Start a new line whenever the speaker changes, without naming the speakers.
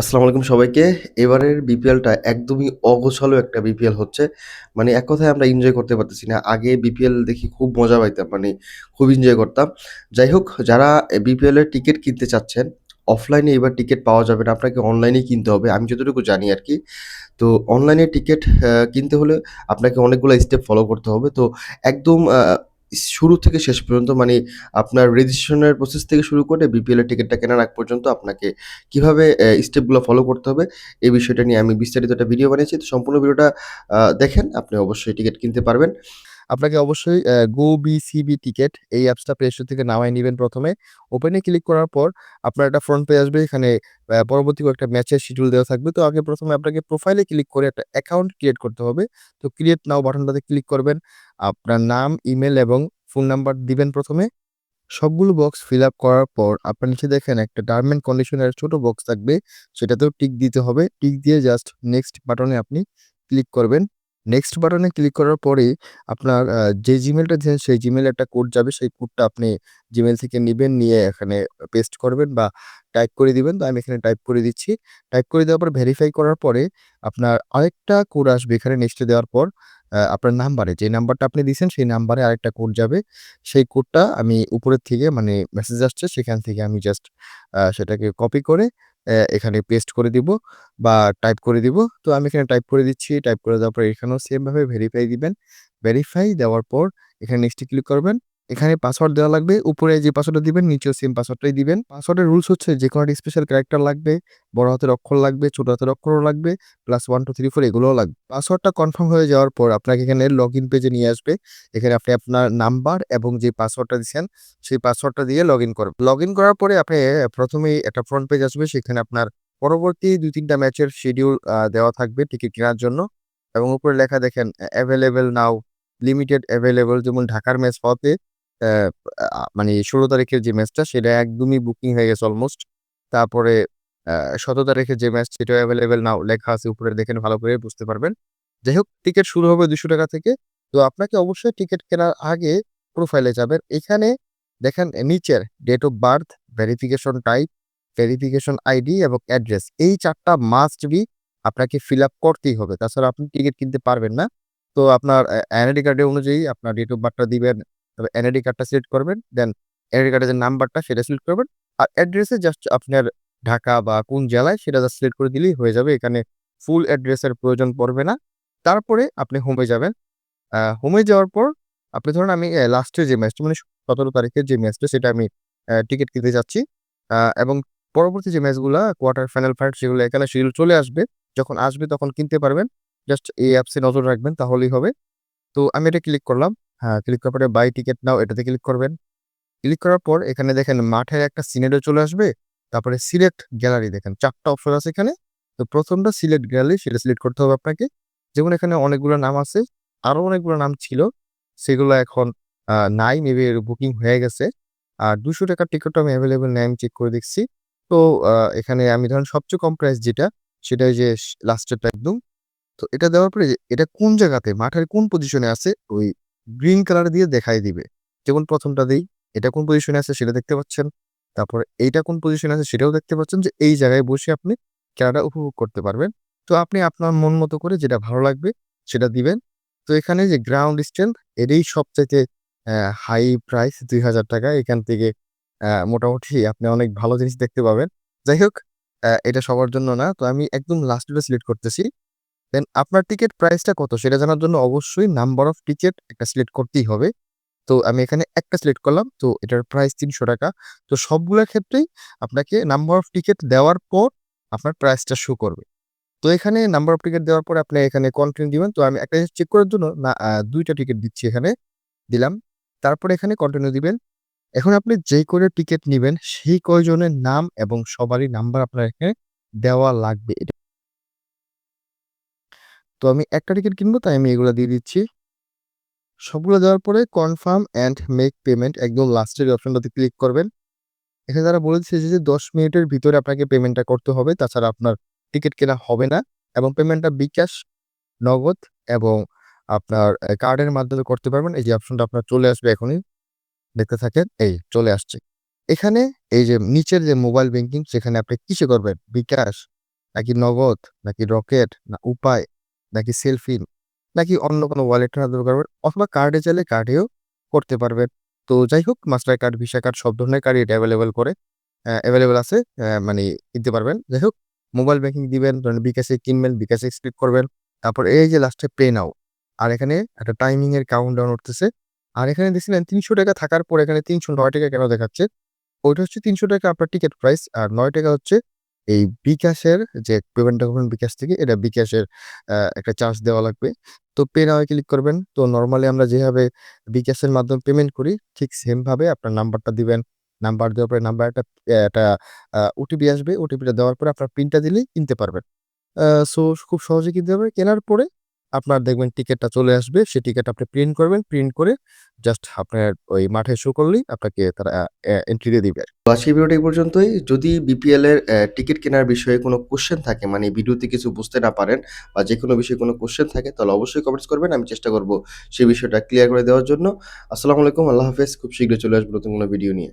আসসালামু আলাইকুম সবাইকে। এবারের বিপিএলটা একদমই অগোছালো একটা বিপিএল হচ্ছে। মানে এক কথায় আমরা এনজয় করতে পারতেছি না। আগে বিপিএল দেখি খুব মজা পাইতাম। মানে খুব এনজয় করতাম। যাই হোক যারা এ বিপিএল এর টিকেট কিনতে চাচ্ছেন, অফলাইনে এবার টিকিট পাওয়া যাবে না। আপনাকে অনলাইনেই কিনতে হবে। আমি যতটুকু জানি আর কি তো অনলাইনে টিকিট কিনতে হলে আপনাকে অনেকগুলো স্টেপ ফলো করতে হবে। তো একদম শুরু থেকে শেষ পর্যন্ত মানে আপনার রেজিস্ট্রেশনের প্রসেস থেকে শুরু করে বিপিএল এর টিকেটটা কেনার আগ পর্যন্ত আপনাকে কীভাবে স্টেপগুলো ফলো করতে হবে, এই বিষয়টা নিয়ে আমি বিস্তারিত একটা ভিডিও বানিয়েছি। তো সম্পূর্ণ ভিডিওটা দেখেন, আপনি অবশ্যই টিকিট কিনতে পারবেন।
আপনাকে অবশ্যই অ্যা GoBCB টিকেট এই অ্যাপসটা প্লে স্টোর থেকে নামায় নিবেন ১ম এ। ওপেন ক্লিক করার পর আপনার একটা ফ্রন্ট পেজ আসবে। এখানে পরবর্তী কয়েকটা ম্যাচের শিডিউল দেওয়া থাকবে। তো আগে প্রথমে আপনাকে প্রোফাইলে ক্লিক করে একটা অ্যাকাউন্ট ক্রিয়েট করতে হবে। তো ক্রিয়েট নাও বাটনটাতে ক্লিক করবেন। আপনার নাম, ইমেল এবং ফোন নাম্বার দিবেন প্রথমে সবগুলো বক্স ফিল আপ করার পর আপনার নিচে দেখেন একটা টার্ম অ্যান্ড কন্ডিশন এর ছোট বক্স থাকবে। সেটাতেও টিক দিতে হবে। টিক দিয়ে জাস্ট নেক্সট বাটনে আপনি ক্লিক করবেন। নেক্সট বাটনে ক্লিক করার পরেই আপনার যে জিমেলটা দিয়েছেন সেই জিমেইলে একটা কোড যাবে। সেই কোডটা আপনি জিমেল থেকে নিবেন, নিয়ে এখানে পেস্ট করবেন বা টাইপ করে দিবেন। তো আমি এখানে টাইপ করে দিচ্ছি। টাইপ করে দেওয়ার পর ভেরিফাই করার পরে আপনার আরেকটা কোড আসবে এখানে নেক্সটে দেওয়ার পর আপনার নাম্বারে যে নাম্বারটা আপনি দিয়েছেন, সেই নাম্বারে আরেকটা কোড যাবে। সেই কোডটা আমি উপরের থেকে মানে মেসেজ আসছে, সেখান থেকে আমি জাস্ট সেটাকে কপি করে এখানে পেস্ট করে দিব বা টাইপ করে দিব। তো আমি এখানে টাইপ করে দিচ্ছি। টাইপ করে দেওয়ার পর এখানেও সেমভাবে ভেরিফাই দিবেন। ভেরিফাই দেওয়ার পর এখানে নেক্সটে ক্লিক করবেন। এখানে পাসওয়ার্ড দেওয়া লাগবে। উপরে যে পাসওয়ার্ডটা দিবেন নিচেও সেম পাসওয়ার্ডটাই দিবেন। পাসওয়ার্ডের রুলস হচ্ছে যেকোনো একটা স্পেশাল ক্যারেক্টার লাগবে, বড় হাতের অক্ষর লাগবে, ছোট হাতের অক্ষরও লাগবে, প্লাস 1 2 3 4 এগুলোও লাগবে। পাসওয়ার্ডটা কনফার্ম হয়ে যাওয়ার পর আপনাকে এখানে লগ ইন পেজে নিয়ে আসবে। এখানে আপনি আপনার নাম্বার এবং যে পাসওয়ার্ডটা দিছেন সেই পাসওয়ার্ডটা দিয়ে লগইন করবেন। লগ ইন করার পরে আপনি ১ম এই একটা ফ্রন্ট পেজ আসবে সেখানে আপনার পরবর্তী ২-৩ ম্যাচের শিডিউল দেওয়া থাকবে টিকিট কেনার জন্য এবং উপরে লেখা দেখেন অ্যাভেলেবেল নাও, লিমিটেড এভেইলেবল যেমন ঢাকার ম্যাচ আ মানে ১৬ তারিখের যে ম্যাচটা সেটা একদমই বুকিং হয়ে গেছে অলমোস্ট। তারপরে ১৭ তারিখের যে ম্যাচ সেটাও অ্যাভেলেবেল নাও লেখা আছে উপরে দেখেন ভালো করে বুঝতে পারবেন। যাই হোক টিকিট শুরু হবে ৳২০০ থেকে। তো আপনাকে অবশ্যই টিকিট কেনার আগে প্রোফাইলে যাবেন। এখানে দেখেন নিচের date of birth, verification type, verification ID এবং অ্যাড্রেস এই চারটা মাস্ট বি আপনাকে ফিল আপ করতেই হবে। তাছাড়া আপনি টিকিট কিনতে পারবেন না। তো আপনার এনআইডি কার্ডের অনুযায়ী আপনার ডেট অফ বার্থটা দিবেন। তবে এনআইডি কার্ডটা সিলেক্ট করবেন। দেন এনআইডি কার্ডের যে নাম্বারটা সেটা সিলেক্ট করবেন। আর অ্যাড্রেসে জাস্ট আপনার ঢাকা বা কোন জেলায় সেটা জাস্ট সিলেক্ট করে দিলেই হয়ে যাবে। এখানে ফুল অ্যাড্রেসের প্রয়োজন পড়বে না। তারপরে আপনি হোমে যাবেন। হোমে যাওয়ার পর আপনি ধরুন আমি লাস্টের যে ম্যাচটা মানে ১৭ তারিখের যে ম্যাচটা সেটা আমি টিকেট কিনতে যাচ্ছি। এবং পরবর্তী যে ম্যাচগুলা কোয়ার্টার ফাইনাল ফাইট সেগুলো এখানে শিডিউল চলে আসবে। যখন আসবে তখন কিনতে পারবেন। জাস্ট এই অ্যাপসে নজর রাখবেন, তাহলেই হবে। তো আমি এটা ক্লিক করলাম। হ্যাঁ, ক্লিক করার পরে বাই টিকেট নাও এটাতে ক্লিক করবেন। ক্লিক করার পর এখানে দেখেন মাঠের একটা সিনারিও চলে আসবে। তারপরে সিলেক্ট গ্যালারি দেখেন চারটা অপশন আছে এখানে। তো ১ম টা সিলেক্ট গ্যালারি সেটা সিলেক্ট করতে হবে আপনাকে। যেমন এখানে অনেকগুলো নাম আছে। আরও অনেকগুলো নাম ছিল। সেগুলো এখন নাই মেবি বুকিং হয়ে গেছে। আর ৳২০০ টিকেটটা আমি অ্যাভেলেবেল নাই আমি চেক করে দেখছি। তো এখানে আমি ধরেন সবচেয়ে কম প্রাইস যেটা সেটা যে লাস্টেরটা একদম। তো এটা দেওয়ার পরে এটা কোন জায়গাতে মাঠের কোন পজিশনে আছে ওই গ্রিন কালার দিয়ে দেখায় দিবে। যেমন ১ম টা দেই। এটা কোন পজিশনে আছে সেটা দেখতে পাচ্ছেন। তারপরে এইটা কোন পজিশনে আছে সেটাও দেখতে পাচ্ছেন যে এই জায়গায় বসে আপনি খেলাটা উপভোগ করতে পারবেন। তো আপনি আপনার মন মতো করে যেটা ভালো লাগবে সেটা দিবেন। তো এখানে যে গ্রাউন্ড স্ট্যান্ড এটাই সবচাইতে হাই প্রাইস ৳২০০০ এখান থেকে মোটামুটি আপনি অনেক ভালো জিনিস দেখতে পাবেন। যাই হোক এটা সবার জন্য না। তো আমি একদম লাস্টেরটা সিলেক্ট করতেছি। দেন আপনার টিকেট প্রাইসটা কত সেটা জানার জন্য অবশ্যই নাম্বার অফ টিকেট একটা সিলেক্ট করতেই হবে। তো আমি এখানে একটা সিলেক্ট করলাম। তো এটার প্রাইস ৳৩০০ তো সবগুলোর ক্ষেত্রেই আপনাকে নাম্বার অফ টিকেট দেওয়ার পর আপনার প্রাইসটা শো করবে। তো এখানে নাম্বার অফ টিকেট দেওয়ার পরে আপনি এখানে কন্টিনিউ দিবেন। তো আমি একটা চেক করার জন্য না দুইটা টিকিট দিচ্ছি এখানে। দিলাম। তারপরে এখানে কন্টিনিউ দিবেন। এখন আপনি যেই করে টিকিট নিবেন, সেই কয়জনের নাম এবং সবারই নাম্বার আপনার এখানে দেওয়া লাগবে। তো আমি একটা টিকিট কিনবো তাই আমি এগুলো দিয়ে দিচ্ছি। সবগুলো দেওয়ার পরে কনফার্ম অ্যান্ড মেক পেমেন্ট একদম লাস্টের অপশনটাতে ক্লিক করবেন। এখানে তারা বলেছে যে ১০ মিনিটের ভিতরে আপনাকে পেমেন্টটা করতে হবে। তাছাড়া আপনার টিকিট কেনা হবে না এবং পেমেন্টটা বিকাশ, নগদ এবং আপনার কার্ডের মাধ্যমে করতে পারবেন। এই যে অপশনটা আপনার চলে আসবে এখনই। দেখতে থাকেন। এই চলে আসছে। এখানে এই যে নিচের যে মোবাইল ব্যাংকিং সেখানে আপনি কিসে করবেন? বিকাশ, নাকি নগদ, নাকি রকেট, না উপায়, নাকি সেলফি নাকি অন্য কোনো ওয়ালেট ট্রান্সফার করবেন অথবা কার্ডে চাইলে কার্ডেও করতে পারবেন। তো যাই হোক মাস্টার কার্ড, ভিসা কার্ড সব ধরনের কার্ডই এটা অ্যাভেলেবেল করে অ্যা এভেইলেবল আছে মানে কিনতে পারবেন। যাই হোক মোবাইল ব্যাংকিং দিবেন, ধরেন বিকাশে কিনবেন, বিকাশে ক্লিক করবেন। তারপর এই যে লাস্টে পে নাও। আর এখানে একটা টাইমিং এর কাউন্টডাউন উঠতেছে। আর এখানে দেখছিলেন ৳৩০০ থাকার পর এখানে ৳৩০৯ কেন দেখাচ্ছে? ওইটা হচ্ছে ৳৩০০ আপনার টিকিট প্রাইস আর নয় টাকা হচ্ছে এই বিকাশের যে পেমেন্টটা করবেন বিকাশ থেকে এটা বিকাশের একটা চার্জ দেওয়া লাগবে। তো পে নাও ক্লিক করবেন। তো নর্মালি আমরা যেভাবে বিকাশের মাধ্যমে পেমেন্ট করি, ঠিক সেমভাবে আপনার নাম্বারটা দিবেন। নাম্বার দেওয়ার পরে নাম্বার একটা একটা ওটিপি আসবে। ওটিপিটা দেওয়ার পরে আপনার পিনটা দিলেই কিনতে পারবেন। সো খুব সহজে কিনতে পারবেন। কেনার পরে আপনার দেখবেন টিকেটটা চলে আসবে। সেই টিকেট আপনি প্রিন্ট করবেন। প্রিন্ট করে জাস্ট আপনার ওই মাঠে শো করলেই আপনাকে তারা এন্ট্রি দিয়ে দিবে।
তো আজকের ভিডিওটা এই পর্যন্তই। যদি বিপিএল এর টিকেট কেনার বিষয়ে কোনো কোয়েশ্চেন থাকে মানে ভিডিওতে কিছু বুঝতে না পারেন বা যেকোনো বিষয়ে কোনো কোয়েশ্চেন থাকে তাহলে অবশ্যই কমেন্টস করবেন। আমি চেষ্টা করব সেই বিষয়টা ক্লিয়ার করে দেওয়ার জন্য। আসসালামু আলাইকুম, আল্লাহ হাফেজ। খুব শীঘ্রই চলে আসব নতুন কোনো ভিডিও নিয়ে।